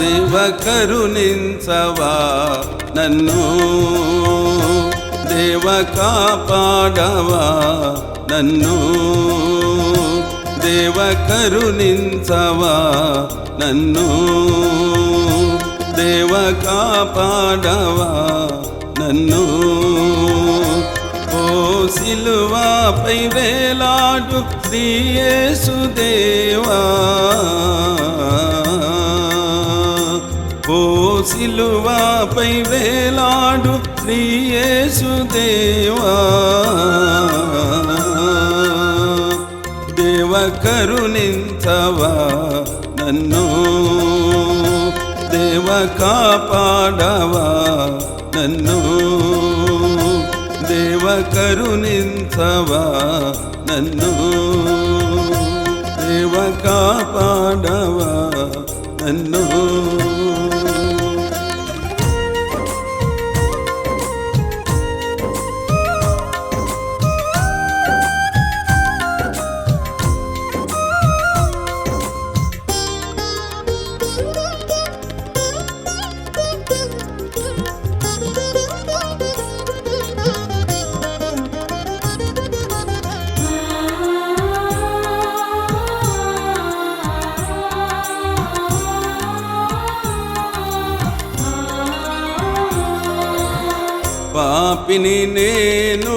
దేవ కరుణించవా నన్ను? దేవ కాపాడవా నన్ను? దేవ కరుణించవా నన్ను? దేవ కాపాడవా నన్ను? ఓ సిలువాపై వేలాడు శ్రీయేసుదేవా సిలువాపై వేలాడు శ్రీయేసుదేవా దేవ. కరుణించవా నన్ను. దేవ కాపాడవా నన్ను. దేవ కరుణించవా నన్ను. దేవ కాపాడవా నన్ను. పాపిని నేను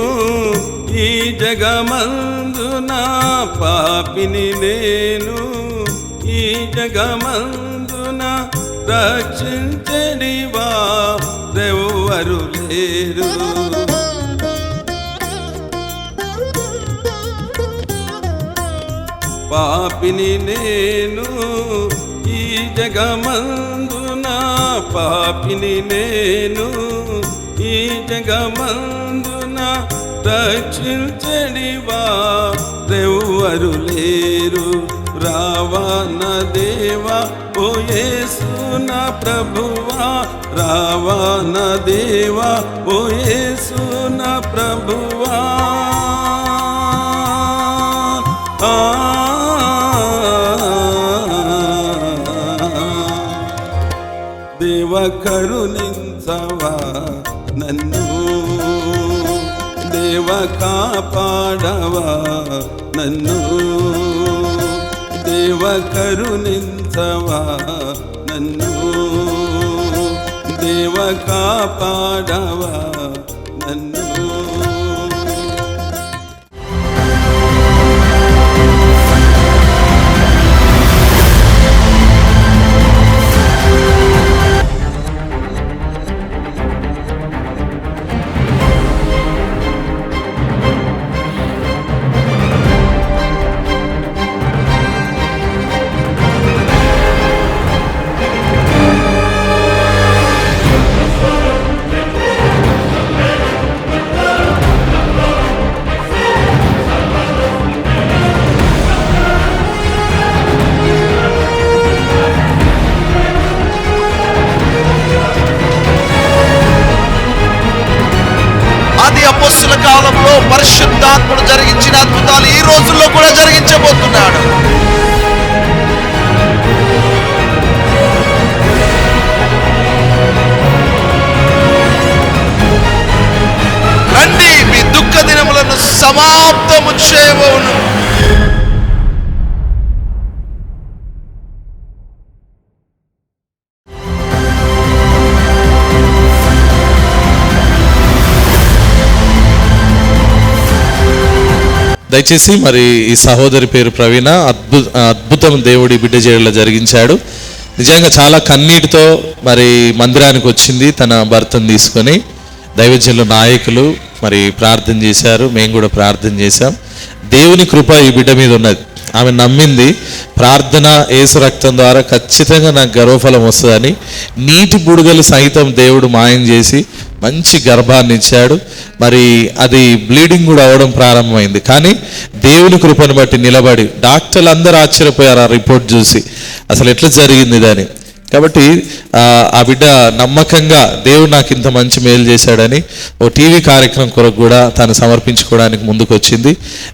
ఈ జగమందున పాపిని నేను ఈ జగమందున రక్షించడివా? రెవ్వరు లేరు. పాపిని నేను ఈ జగమందున పాపిని నేను ఈ జగమందున రక్షించడివా? రెవ్వరు లేరు రావా దేవా ఓ యేసు ప్రభువా. రావా దేవా ఓ యేసు ప్రభువా. ఆ. దేవ కరుణించవ? నన్ను దేవ కాపాడవా? నన్ను దేవ కరుణించవా? నన్ను దేవ కాపాడవా? దయచేసి మరి ఈ సహోదరి పేరు ప్రవీణ అద్భుత అద్భుతం దేవుడి బిడ్డ చేయడంలో జరిగించాడు. నిజంగా చాలా కన్నీటితో మరి మందిరానికి వచ్చింది తన భర్తను తీసుకొని. దైవజనులు నాయకులు మరి ప్రార్థన చేశారు. మేము కూడా ప్రార్థన చేశాం. దేవుని కృప ఈ బిడ్డ మీద ఉన్నది. ఆమె నమ్మింది ప్రార్థన ఏసు రక్తం ద్వారా ఖచ్చితంగా నాకు గర్వఫలం వస్తుందని నీటి బుడుగలు సైతం దేవుడు మాయం చేసి మంచి గర్భాన్ని ఇచ్చాడు. మరి అది బ్లీడింగ్ కూడా అవ్వడం ప్రారంభమైంది. కానీ దేవుని కృపను బట్టి నిలబడి డాక్టర్లు అందరూ ఆశ్చర్యపోయారు ఆ రిపోర్ట్ చూసి. అసలు ఎట్లా జరిగింది దాని కాబట్టి ఆ, బిడ్డ నమ్మకంగా దేవుడు నాకు ఇంత మంచి మేలు చేశాడని ఓ టీవీ కార్యక్రమం కొరకు కూడా తాను సమర్పించుకోవడానికి ముందుకు వచ్చింది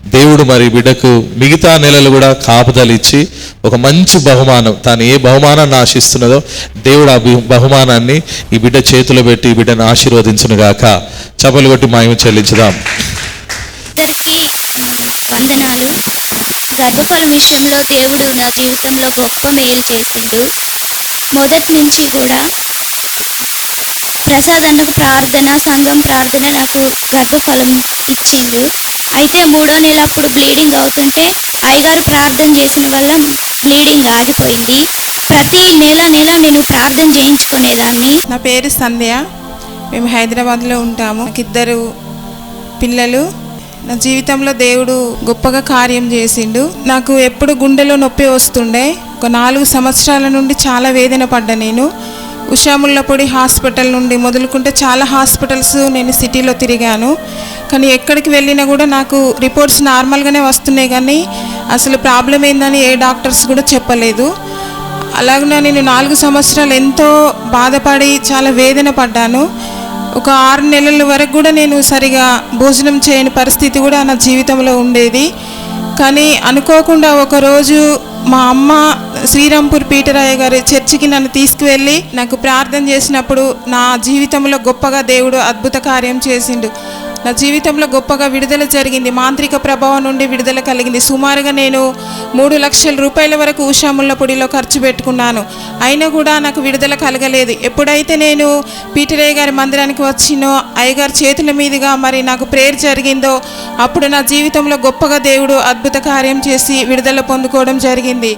దేవుడు మరి బిడ్డకు మిగతా నెలలు కూడా కాపుదలు ఇచ్చి ఒక మంచి బహుమానం తాను ఏ బహుమానాన్ని ఆశిస్తున్నదో దేవుడు ఆ బహు- బహుమానాన్ని ఈ బిడ్డ చేతిలో పెట్టి ఈ బిడ్డను ఆశీర్వదించును గాక చపలు కొట్టి మాయము చెల్లించుదాం. వందనాలు. గర్భఫలం విషయంలో దేవుడు నా జీవితంలో గొప్ప మేలు చేసిండు. మొదటి నుంచి కూడా ప్రసాదన్నకు ప్రార్థన సంఘం ప్రార్థన నాకు గర్భఫలం ఇచ్చిండు. అయితే మూడో నెల అప్పుడు బ్లీడింగ్ అవుతుంటే అయ్యగారు ప్రార్థన చేసిన వల్ల బ్లీడింగ్ ఆగిపోయింది. ప్రతి నెల నెల నేను ప్రార్థన చేయించుకునేదాన్ని. నా పేరు సంధ్య. మేము హైదరాబాద్లో ఉంటాము. ఇద్దరు పిల్లలు. నా జీవితంలో దేవుడు గొప్పగా కార్యం చేసిండు. నాకు ఎప్పుడు గుండెలో నొప్పి వస్తుండే. ఒక నాలుగు సంవత్సరాల నుండి చాలా వేదన పడ్డా నేను. ఉషాముల్లపొడి హాస్పిటల్ నుండి మొదలుకుంటే చాలా హాస్పిటల్స్ నేను సిటీలో తిరిగాను. కానీ ఎక్కడికి వెళ్ళినా కూడా నాకు రిపోర్ట్స్ నార్మల్గానే వస్తున్నాయి కానీ అసలు ప్రాబ్లం ఏందని ఏ డాక్టర్స్ కూడా చెప్పలేదు. అలాగే నేను నాలుగు సంవత్సరాలు ఎంతో బాధపడి చాలా వేదన పడ్డాను. ఒక ఆరు నెలల వరకు కూడా నేను సరిగా భోజనం చేయని పరిస్థితి కూడా నా జీవితంలో ఉండేది. కానీ అనుకోకుండా ఒకరోజు మా అమ్మ శ్రీరాంపూర్ పీటరాయ గారి చర్చికి నన్ను తీసుకువెళ్ళి నాకు ప్రార్థన చేసినప్పుడు నా జీవితంలో గొప్పగా దేవుడు అద్భుత కార్యం చేసిండు. నా జీవితంలో గొప్పగా విడుదల జరిగింది. మాంత్రిక ప్రభావం నుండి విడుదల కలిగింది. సుమారుగా నేను మూడు లక్షల రూపాయల వరకు ఉషాముళ్ళ పొడిలో ఖర్చు పెట్టుకున్నాను. అయినా కూడా నాకు విడుదల కలగలేదు. ఎప్పుడైతే నేను పీటరయ్య గారి మందిరానికి వచ్చినో అయ్యగారి చేతుల మీదుగా మరి నాకు ప్రేయర్ జరిగిందో అప్పుడు నా జీవితంలో గొప్పగా దేవుడు అద్భుత కార్యం చేసి విడుదల పొందుకోవడం జరిగింది.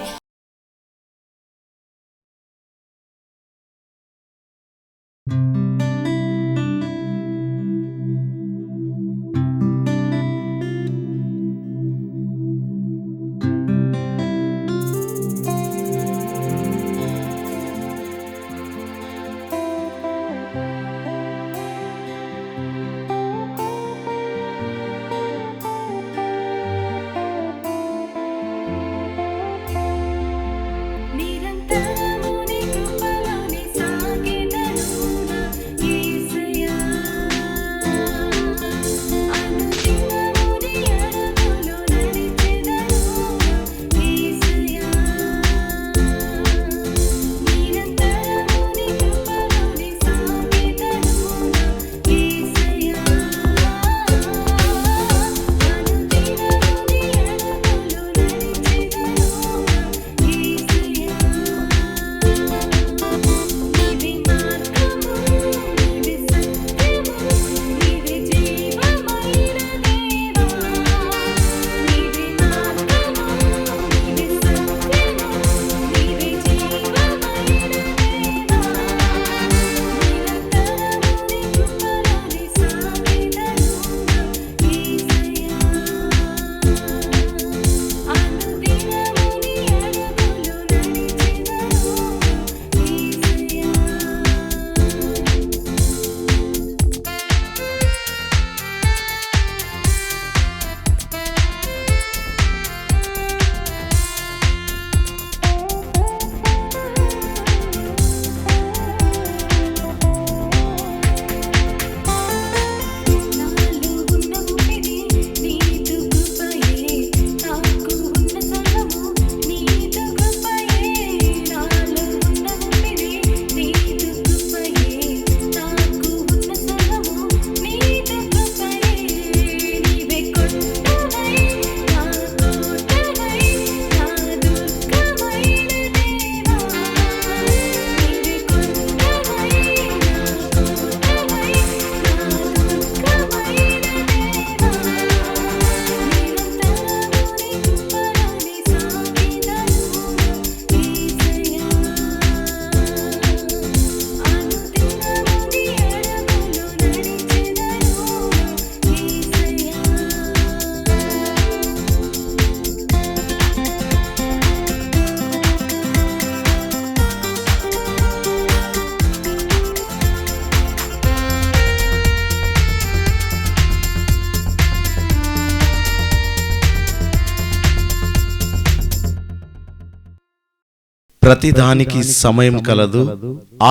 ప్రతిదానికి సమయం కలదు.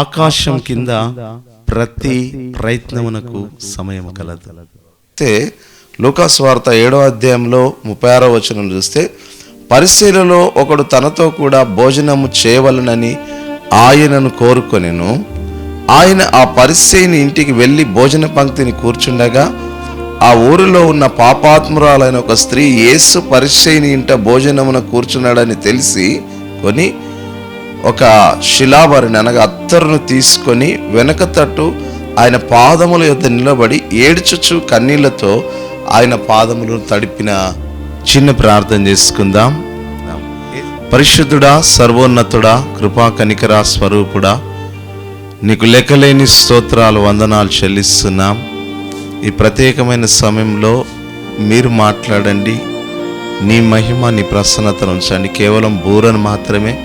ఆకాశం కింద ప్రతి ప్రయత్నమునకు సమయం కలదు. అయితే లూకాస్ వార్త ఏడో అధ్యాయంలో ముప్పై ఆరో వచనం చూస్తే పరిశీలలో ఒకడు తనతో కూడా భోజనము చేయవలనని ఆయనను కోరుకొనెను. ఆయన ఆ పరిశీని ఇంటికి వెళ్ళి భోజన పంక్తిని కూర్చుండగా ఆ ఊరిలో ఉన్న పాపాత్మురాలైన ఒక స్త్రీ యేసు పరిశీని ఇంట భోజనమున కూర్చున్నాడని తెలిసి కొని ఒక శిలావారిని అనగా అత్తరును తీసుకొని వెనక తట్టు ఆయన పాదముల యొద్ద నిలబడి ఏడ్చుచు కన్నీళ్ళతో ఆయన పాదములను తడిపిన చిన్న ప్రార్థన చేసుకుందాం. పరిశుద్ధుడా సర్వోన్నతుడా కృపా కనికరా స్వరూపుడా నీకు లెక్కలేని స్తోత్రాలు వందనాలు చెల్లిస్తున్నాం. ఈ ప్రత్యేకమైన సమయంలో మీరు మాట్లాడండి. నీ మహిమ నీ ప్రసన్నతను ఉంచండి. కేవలం బూరను మాత్రమే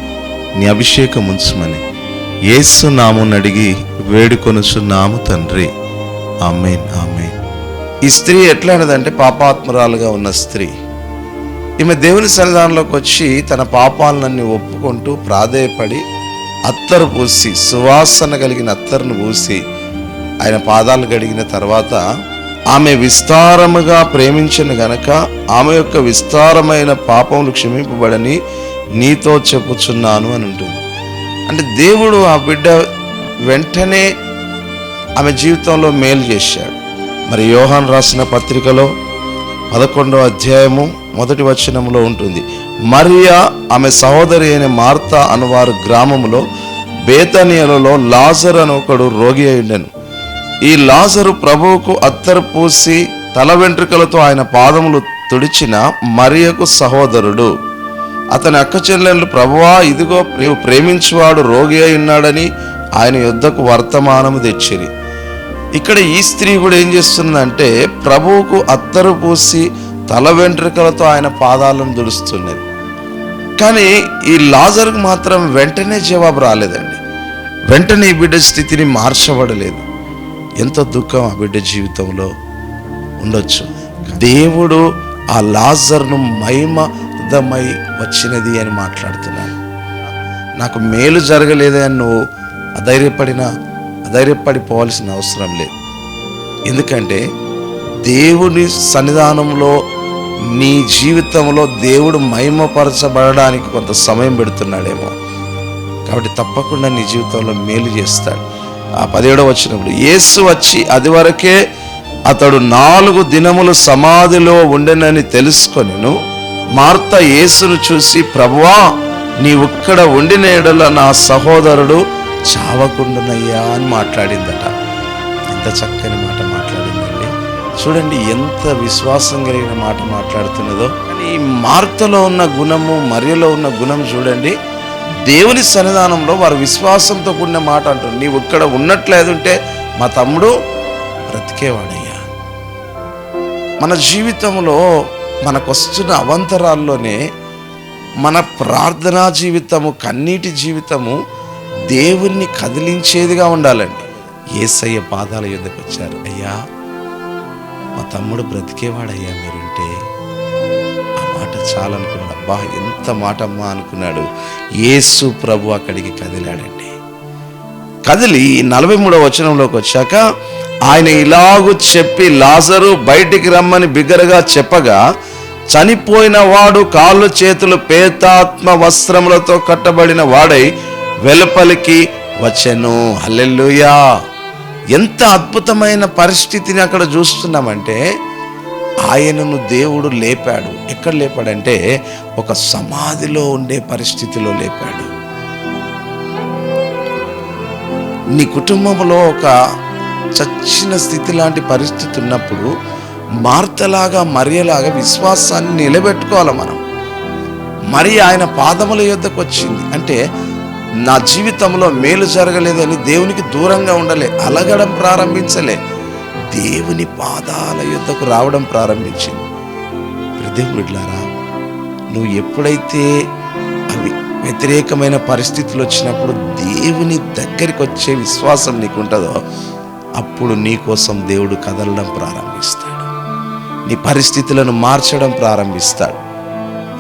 నీ అభిషేకం ఉంచమని. ఏసు నామును అడిగి వేడుకొనుచున్నాము తండ్రి. Amen amen. ఈ స్త్రీ ఎట్లాంటిదంటే పాపాత్మరాలుగా ఉన్న స్త్రీ. ఈమె దేవుని సన్నిధానంలోకి వచ్చి తన పాపాలన్నీ ఒప్పుకుంటూ ప్రాధేయపడి అత్తరు పూసి సువాసన కలిగిన అత్తరును పూసి ఆయన పాదాలు గడిగిన తర్వాత ఆమె విస్తారముగా ప్రేమించిన గనక ఆమె యొక్క విస్తారమైన పాపములు క్షమింపబడని నీతో చెప్పుచున్నాను అని ఉంటుంది అంటే దేవుడు ఆ బిడ్డ వెంటనే ఆమె జీవితంలో మేలు చేశాడు. మరి యోహాన్ రాసిన పత్రికలో పదకొండో అధ్యాయము మొదటి వచనంలో ఉంటుంది. మరియా ఆమె సహోదరి అయిన మార్త అనువారు గ్రామములో బేతనియలలో లాజర్ అని ఒకడు రోగి అయిండెను ఈ లాజరు ప్రభువుకు అత్తరు పూసి తల వెంట్రుకలతో ఆయన పాదములు తుడిచిన మరియకు సహోదరుడు. అతని అక్క చెల్లెళ్ళు ప్రభువా ఇదిగో నీవు ప్రేమించువాడు రోగి అయి ఉన్నాడని ఆయన యుద్ధకు వర్తమానము తెచ్చిరి. ఇక్కడ ఈ స్త్రీ కూడా ఏం చేస్తుందంటే ప్రభువుకు అత్తరు పూసి తల వెంట్రుకలతో ఆయన పాదాలను దుడుస్తున్నది. కానీ ఈ లాజర్కు మాత్రం వెంటనే జవాబు రాలేదండి. వెంటనే ఈ బిడ్డ స్థితిని మార్చబడలేదు. ఎంత దుఃఖం ఆ బిడ్డ జీవితంలో ఉండొచ్చు. దేవుడు ఆ లాజర్ను మహిమ మహిమదమై వచ్చినది అని మాట్లాడుతున్నాను. నాకు మేలు జరగలేదే అని నువ్వు అధైర్యపడిన అధైర్యపడిపోవాల్సిన అవసరం లేదు. ఎందుకంటే దేవుని సన్నిధానంలో నీ జీవితంలో దేవుడు మహిమపరచబడడానికి కొంత సమయం పెడుతున్నాడేమో. కాబట్టి తప్పకుండా నీ జీవితంలో మేలు చేస్తాడు. ఆ పదిహేడవ వచ్చినప్పుడు యేసు వచ్చి అది వరకే అతడు నాలుగు దినములు సమాధిలో ఉండెనని తెలుసుకొనిను మార్త యేసును చూసి ప్రభువా నీవుక్కడ ఉండిన ఎడల నా సహోదరుడు చావకుండునయ్యా అని మాట్లాడిందట. ఎంత చక్కని మాట మాట్లాడిందండి. చూడండి ఎంత విశ్వాసం కలిగిన మాట మాట్లాడుతున్నదో. కానీ ఈ మార్తలో ఉన్న గుణము మరియలో ఉన్న గుణం చూడండి. దేవుని సన్నిధానంలో వారు విశ్వాసంతో కూడిన మాట అంటారు నీవు ఇక్కడ ఉన్నట్లేదుంటే మా తమ్ముడు బ్రతికేవాడయ్యా. మన జీవితంలో మనకు వస్తున్న అవంతరాల్లోనే మన ప్రార్థనా జీవితము కన్నీటి జీవితము దేవుణ్ణి కదిలించేదిగా ఉండాలండి. ఏసయ్య పాదాల యుద్ధకు వచ్చారు. అయ్యా మా తమ్ముడు బ్రతికేవాడయ్యా మీరుంటే. ఆ మాట చాలనుకున్నాడు. అబ్బా ఎంత మాట అమ్మా అనుకున్నాడు. యేసు ప్రభు అక్కడికి కదిలాడండి. కదిలి నలభై మూడవ వచనంలోకి వచ్చాక ఆయన ఇలాగూ చెప్పి లాజరు బయటికి రమ్మని బిగ్గరగా చెప్పగా చనిపోయిన వాడు కాళ్ళు చేతులు పేతాత్మ వస్త్రములతో కట్టబడిన వాడై వెలుపలికి వచ్చెను. హల్లెల్లుయా ఎంత అద్భుతమైన పరిస్థితిని అక్కడ చూస్తున్నామంటే ఆయనను దేవుడు లేపాడు. ఎక్కడ లేపాడంటే ఒక సమాధిలో ఉండే పరిస్థితిలో లేపాడు. నీ కుటుంబంలో ఒక చచ్చిన స్థితి లాంటి పరిస్థితి ఉన్నప్పుడు మార్తలాగా మరియలాగా విశ్వాసాన్ని నిలబెట్టుకోవాలి మనం. మరి ఆయన పాదముల యొద్దకు వచ్చింది. అంటే నా జీవితంలో మేలు జరగలేదని దేవునికి దూరంగా ఉండలే అలగడం ప్రారంభించలే. దేవుని పాదాల యొద్దకు రావడం ప్రారంభించింది. దేవుడిలారా నువ్వు ఎప్పుడైతే అవి వ్యతిరేకమైన పరిస్థితులు వచ్చినప్పుడు దేవుని దగ్గరికి వచ్చే విశ్వాసం నీకు ఉంటుందో అప్పుడు నీ కోసం దేవుడు కదలడం ప్రారంభిస్తాడు. నీ పరిస్థితులను మార్చడం ప్రారంభిస్తాడు.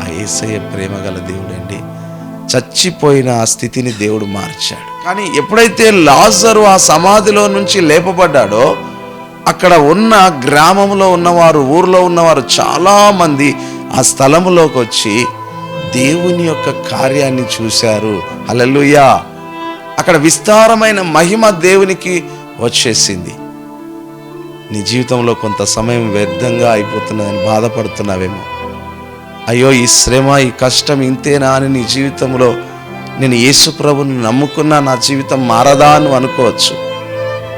ఆ ఏసయ్య ప్రేమ గల దేవుడండి చచ్చిపోయిన ఆ స్థితిని దేవుడు మార్చాడు. కానీ ఎప్పుడైతే లాజరు ఆ సమాధిలో నుంచి లేపబడ్డాడో అక్కడ ఉన్న గ్రామంలో ఉన్నవారు ఊర్లో ఉన్నవారు చాలామంది ఆ స్థలములోకి వచ్చి దేవుని యొక్క కార్యాన్ని చూశారు. హల్లెలూయా! అక్కడ విస్తారమైన మహిమ దేవునికి వచ్చేసింది. నీ జీవితంలో కొంత సమయం వ్యర్థంగా అయిపోతున్నదని బాధపడుతున్నావేమో. అయ్యో ఈ శ్రమ ఈ కష్టం ఇంతేనా అని నీ జీవితంలో నేను యేసు ప్రభుని నమ్ముకున్నా నా జీవితం మారదా అని అనుకోవచ్చు.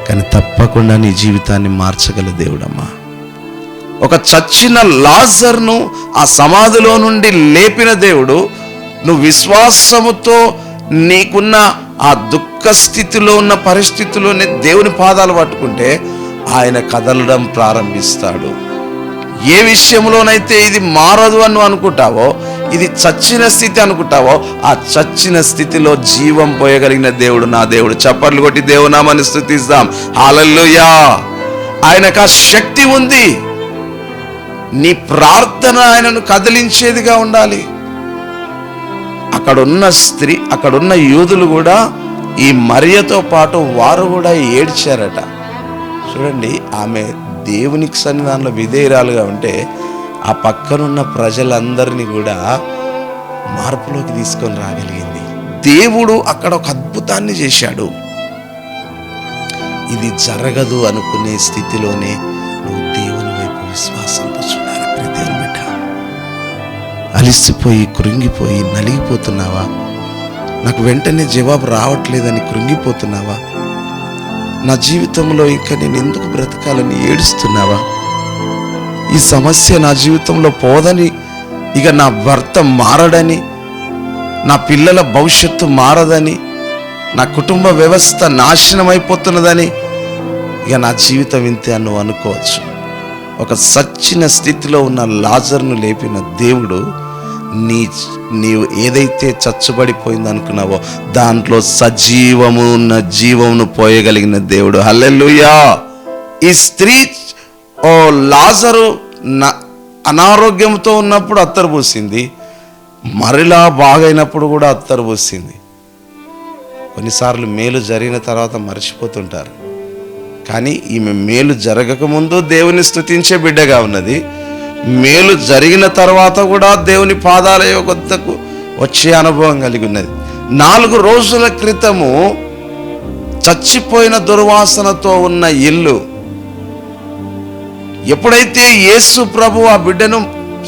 కానీ తప్పకుండా నీ జీవితాన్ని మార్చగల దేవుడమ్మా. ఒక చచ్చిన లాజర్ను ఆ సమాధిలో నుండి లేపిన దేవుడు నువ్వు విశ్వాసముతో నీకున్న ఆ దుఃఖ స్థితిలో ఉన్న పరిస్థితిలోనే దేవుని పాదాలు పట్టుకుంటే ఆయన కదలడం ప్రారంభిస్తాడు. ఏ విషయంలోనైతే ఇది మారదు అని అనుకుంటావో ఇది చచ్చిన స్థితి అనుకుంటావో ఆ చచ్చిన స్థితిలో జీవం పోయగలిగిన దేవుడు నా దేవుడు. చప్పట్లు కొట్టి దేవునామని స్థుతిస్తాం హాలల్లుయా! ఆయనకు ఆ శక్తి ఉంది. నీ ప్రార్థన ఆయనను కదిలించేదిగా ఉండాలి. అక్కడున్న స్త్రీ అక్కడున్న యూదులు కూడా ఈ మరియతో పాటు వారు కూడా ఏడ్చారట. చూడండి ఆమె దేవునికి సన్నిధానంలో విధేయురాలుగా ఉంటే ఆ పక్కనున్న ప్రజలందరినీ కూడా మార్పులోకి తీసుకొని రాగలిగింది. దేవుడు అక్కడ ఒక అద్భుతాన్ని చేశాడు. ఇది జరగదు అనుకునే స్థితిలోనే నువ్వు దేవుని వైపు విశ్వాసంతో చూడాలి. ప్రియ బిడ్డ అలిసిపోయి కృంగిపోయి నలిగిపోతున్నావా? నాకు వెంటనే జవాబు రావట్లేదని కృంగిపోతున్నావా? నా జీవితంలో ఇంకా నేను ఎందుకు బ్రతకాలని ఏడుస్తున్నావా? ఈ సమస్య నా జీవితంలో పోదని ఇక నా భర్త మారడని నా పిల్లల భవిష్యత్తు మారదని నా కుటుంబ వ్యవస్థ నాశనం అయిపోతున్నదని ఇక నా జీవితం ఇంతే అని నువ్వు అనుకోవచ్చు. ఒక సచ్చిన స్థితిలో ఉన్న లాజర్ను లేపిన దేవుడు నీ నీవు ఏదైతే చచ్చుబడిపోయింది అనుకున్నావో దాంట్లో సజీవము ఉన్న జీవమును పోయగలిగిన దేవుడు. హల్లెలుయా! ఈ స్త్రీ ఓ లాజరు న- అనారోగ్యంతో ఉన్నప్పుడు అత్తరు పూసింది. మరలా బాగైనప్పుడు కూడా అత్తరు పూసింది. కొన్నిసార్లు మేలు జరిగిన తర్వాత మర్చిపోతుంటారు. కానీ ఈమె మేలు జరగకముందు దేవుని స్తుతించే బిడ్డగా ఉన్నది. మేలు జరిగిన తర్వాత కూడా దేవుని పాదాల యొక్కకు వచ్చే అనుభవం కలిగి ఉన్నది. నాలుగు రోజుల క్రితము చచ్చిపోయిన దుర్వాసనతో ఉన్న ఇల్లు ఎప్పుడైతే యేసు ప్రభు ఆ బిడ్డను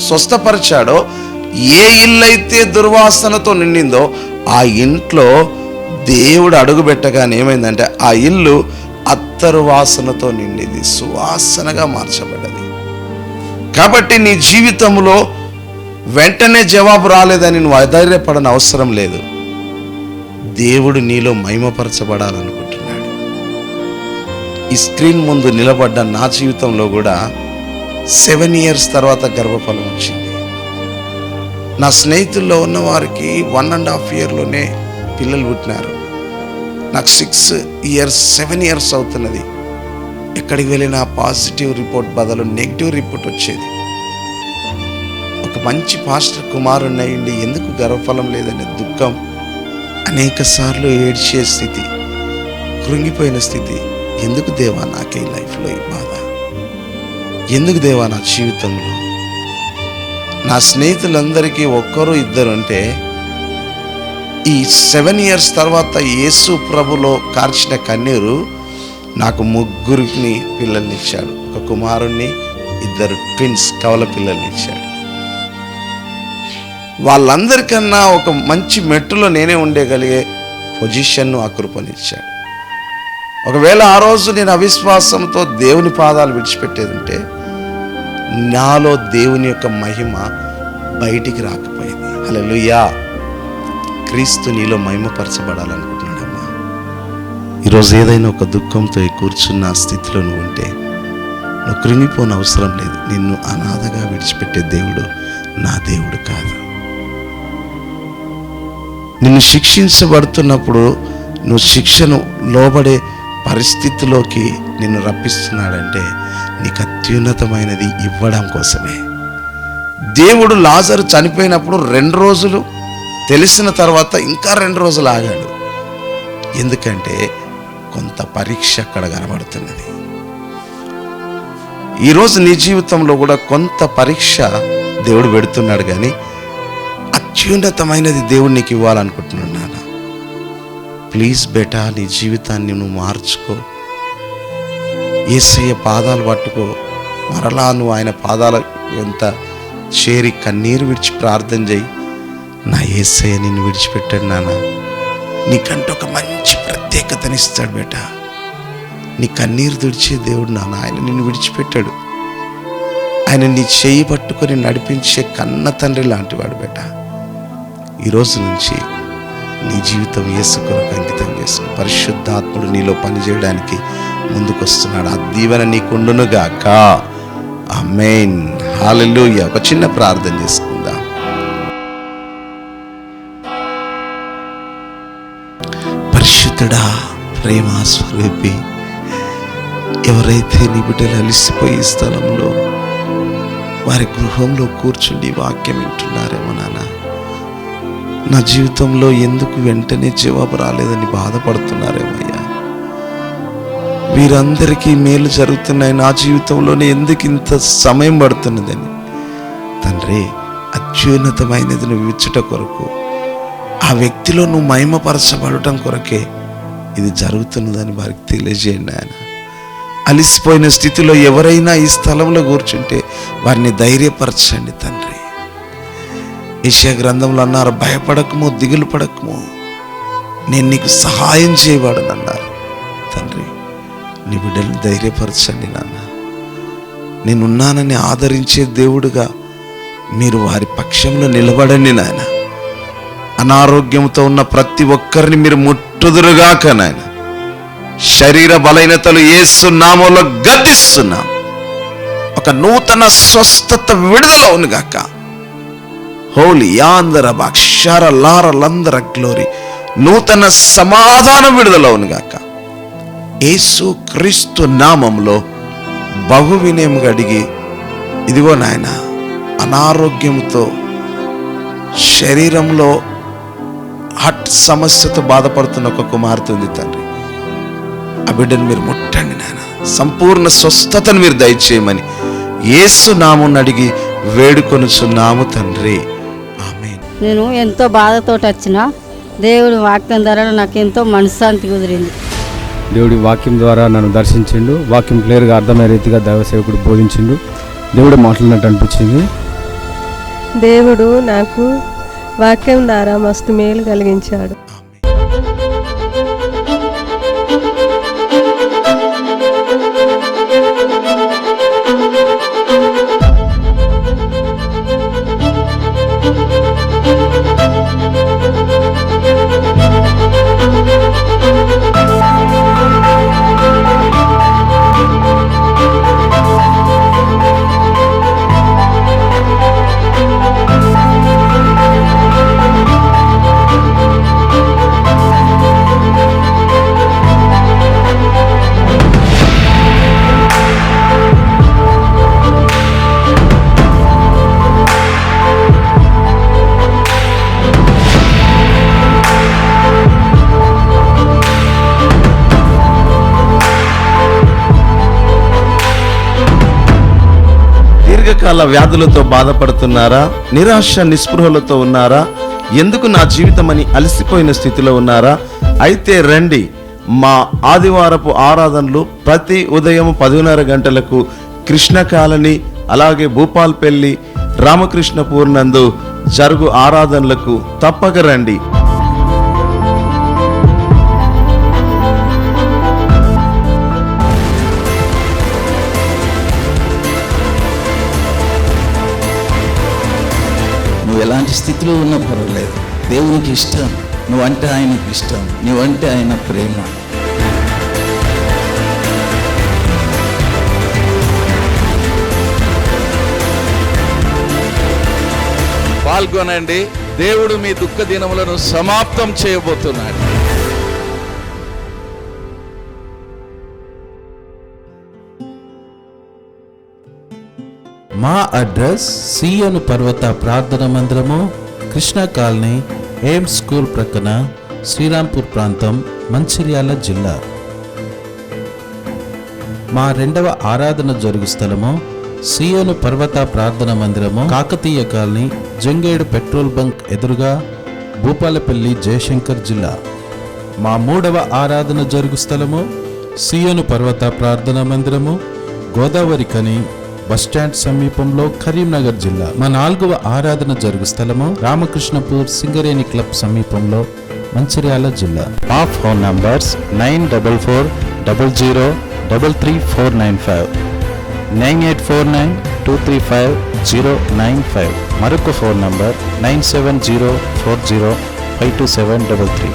స్వస్థపరిచాడో ఏ ఇల్లు అయితే దుర్వాసనతో నిండిందో ఆ ఇంట్లో దేవుడు అడుగుబెట్టగానే ఏమైందంటే ఆ ఇల్లు అత్తరు వాసనతో నిండింది సువాసనగా మార్చబడ్డది. కాబట్టి నీ జీవితంలో వెంటనే జవాబు రాలేదని నువ్వు అధైర్యపడని అవసరం లేదు. దేవుడు నీలో మహిమపరచబడాలనుకుంటున్నాడు. ఈ స్క్రీన్ ముందు నిలబడ్డ నా జీవితంలో కూడా సెవెన్ ఇయర్స్ తర్వాత గర్భఫలం వచ్చింది. నా స్నేహితుల్లో ఉన్న వారికి వన్ అండ్ హాఫ్ ఇయర్లోనే పిల్లలు పుట్టినారు. నాకు సిక్స్ ఇయర్స్ సెవెన్ ఇయర్స్ అవుతున్నది. ఎక్కడికి వెళ్ళినా పాజిటివ్ రిపోర్ట్ బదులు నెగిటివ్ రిపోర్ట్ వచ్చేది. ఒక మంచి పాస్టర్ కుమారుణ్ణి అయ్యిండి ఎందుకు గర్వఫలం లేదనే దుఃఖం అనేక సార్లు ఏడ్చే స్థితి కృంగిపోయిన స్థితి. ఎందుకు దేవా నాకే ఈ లైఫ్లో ఈ బాధ? ఎందుకు దేవా నా జీవితంలో? నా స్నేహితులందరికీ ఒక్కరు ఇద్దరు అంటే ఈ సెవెన్ ఇయర్స్ తర్వాత యేసు ప్రభులో కార్చిన కన్నీరు నాకు ముగ్గురిని పిల్లల్ని ఇచ్చాడు. ఒక కుమారుణ్ణి ఇద్దరు ట్విన్స్ కవల పిల్లల్ని ఇచ్చాడు. వాళ్ళందరికన్నా ఒక మంచి మెట్టులో నేనే ఉండగలిగే పొజిషన్ను ఆ కృపనిచ్చాడు ఒకవేళ ఆ రోజు నేను అవిశ్వాసంతో దేవుని పాదాలు విడిచిపెట్టేది ఉంటే నాలో దేవుని యొక్క మహిమ బయటికి రాకపోయింది. అలా క్రీస్తు నీలో మహిమపరచబడాలనుకుంటున్నాను ఈరోజు ఏదైనా ఒక దుఃఖంతో కూర్చున్న స్థితిలో నువ్వు ఉంటే నువ్వు కృంగిపోని అవసరం లేదు. నిన్ను అనాథగా విడిచిపెట్టే దేవుడు నా దేవుడు కాదు. నిన్ను శిక్షించబడుతున్నప్పుడు నువ్వు శిక్షను లోబడే పరిస్థితిలోకి నిన్ను రప్పిస్తున్నాడంటే నీకు అత్యున్నతమైనది ఇవ్వడం కోసమే. దేవుడు లాజరు చనిపోయినప్పుడు రెండు రోజులు తెలిసిన తర్వాత ఇంకా రెండు రోజులు ఆగాడు. ఎందుకంటే కొంత పరీక్ష అక్కడ కనబడుతున్నది. ఈరోజు నీ జీవితంలో కూడా కొంత పరీక్ష దేవుడు పెడుతున్నాడు కానీ అత్యున్నతమైనది దేవుడు నీకు ఇవ్వాలనుకుంటున్నాడు నాన్న. ప్లీజ్ బేటా నీ జీవితాన్ని నువ్వు మార్చుకో. ఏసయ్య పాదాలు పట్టుకో. మరలా నువ్వు ఆయన పాదాల ఎంత చేరి కన్నీరు విడిచి ప్రార్థన చేయి. నా ఏసయ్య నిన్ను విడిచిపెట్టాడు నాన్న. నీకంటే ఒక మంచి ప్రత్యేకతనిస్తాడు బేట. నీ కన్నీరు తుడిచే దేవుడు నాన్న. ఆయన నిన్ను విడిచిపెట్టాడు. ఆయన నీ చేయి పట్టుకొని నడిపించే కన్న తండ్రి లాంటివాడు బేట. ఈరోజు నుంచి నీ జీవితం యేసు అంకితం చేసుకో. పరిశుద్ధాత్ముడు నీలో పనిచేయడానికి ముందుకొస్తున్నాడు. ఆ దీవెన నీకుండునుగాక ఆ మెయిన్ హాలెలూయ. ఒక చిన్న ప్రార్థన చేసుకుంటాం ప్రేమ స్వరూపి. ఎవరైతే నీ బిడ్డలు అలిసిపోయి స్థలంలో వారి గృహంలో కూర్చుండి వాక్యం వింటున్నారేమో నాన్న. నా జీవితంలో ఎందుకు వెంటనే జవాబు రాలేదని బాధపడుతున్నారేమయ్యా వీరందరికీ మేలు జరుగుతున్నాయి. నా జీవితంలోనే ఎందుకు ఇంత సమయం పడుతున్నదని. తండ్రి అత్యున్నతమైనది నువ్వు ఇచ్చుట కొరకు ఆ వ్యక్తిలో నువ్వు మహిమపరచబడటం కొరకే ఇది జరుగుతున్నదని వారికి తెలియజేయండి ఆయన. అలిసిపోయిన స్థితిలో ఎవరైనా ఈ స్థలంలో కూర్చుంటే వారిని ధైర్యపరచండి తండ్రి. ఏషియా గ్రంథంలో అన్నారు భయపడకము దిగులు పడకము. నేను నీకు సహాయం చేయవాడని అన్నారు తండ్రి నీ బిడ్డలను ధైర్యపరచండి నాన్న. నేనున్నానని ఆదరించే దేవుడుగా మీరు వారి పక్షంలో నిలబడండి నాయన. అనారోగ్యంతో ఉన్న ప్రతి ఒక్కరిని మీరు ముట్టుదురుగాక నాయన. శరీర బలహీనతలు ఏసు నామంలో గద్దిస్తున్నాం. ఒక నూతన స్వస్థత విడుదల అవునుగాక హోలీ యాందర అక్షర లారలందర గ్లోరీ. నూతన సమాధానం విడుదల అవునుగాక యేసు క్రీస్తు నామంలో బహు వినయముగా అడిగి ఇదిగో నాయన అనారోగ్యంతో శరీరంలో హట్ సమస్యతో బాధపడుతున్న ఒక కుమార్తె ఉంది తండ్రి. ఆ బిడ్డను మీరు ముట్టండి నాయన. సంపూర్ణ స్వస్థతను మీరు దయచేయమని యేసు నామం అడిగి వేడుకొనుచున్నాము తండ్రి. ఆమేన్. నేను ఎంతో బాధతోటి వచ్చిన దేవుడు వాక్యం ద్వారా నాకు ఎంతో మనశ్శాంతి కుదిరింది. దేవుడి వాక్యం ద్వారా నన్ను దర్శించిండు. వాక్యం క్లియర్గా అర్థమయ్యే రీతిగా దైవ సేవకుడు బోధించిండు. దేవుడు మాట్లాడినట్టు అనిపించింది. దేవుడు నాకు వాక్యం ద్వారా మస్తు మేలు కలిగించాడు. దీర్ఘకాల వ్యాధులతో బాధపడుతున్నారా? నిరాశ నిస్పృహలతో ఉన్నారా? ఎందుకు నా జీవితం అని అలసిపోయిన స్థితిలో ఉన్నారా? అయితే రండి మా ఆదివారపు ఆరాధనలు ప్రతి ఉదయం పదిన్నర గంటలకు కృష్ణ కాలనీ అలాగే భూపాల్పల్లి రామకృష్ణపూర్ నందు జరుగు ఆరాధనలకు తప్పక రండి. అలాంటి స్థితిలో ఉన్నా పర్వాలేదు దేవునికి ఇష్టం. నువ్వంటే ఆయనకి ఇష్టం. నువ్వంటే ఆయన ప్రేమ. పాల్గొనండి. దేవుడు మీ దుఃఖ దినములను సమాప్తం చేయబోతున్నాడు. మా అడ్రస్ సియను పర్వత ప్రార్థన మందిరము కృష్ణా కాలనీ ఎయిమ్స్ స్కూల్ ప్రక్కన శ్రీరాంపూర్ ప్రాంతం మంచిర్యాల జిల్లా. మా రెండవ ఆరాధన జరుగు స్థలము సియోను పర్వత ప్రార్థన మందిరము Kakatiya colony Jangedu petrol bunk ఎదురుగా భూపాలపల్లి జయశంకర్ జిల్లా. మా మూడవ ఆరాధన జరుగు స్థలము సియోను పర్వత ప్రార్థన మందిరము గోదావరి కని బస్టాండ్ సమీపంలో కరీంనగర్ జిల్లా. మా నాలుగవ ఆరాధన జరుగు స్థలము రామకృష్ణపూర్ సింగరేణి క్లబ్ సమీపంలో మంచిర్యాల జిల్లా. మా phone numbers nine double four double zero double three four nine five. Nine eight four nine two three five zero nine five. మరొక phone number nine seven zero four zero five two seven double three.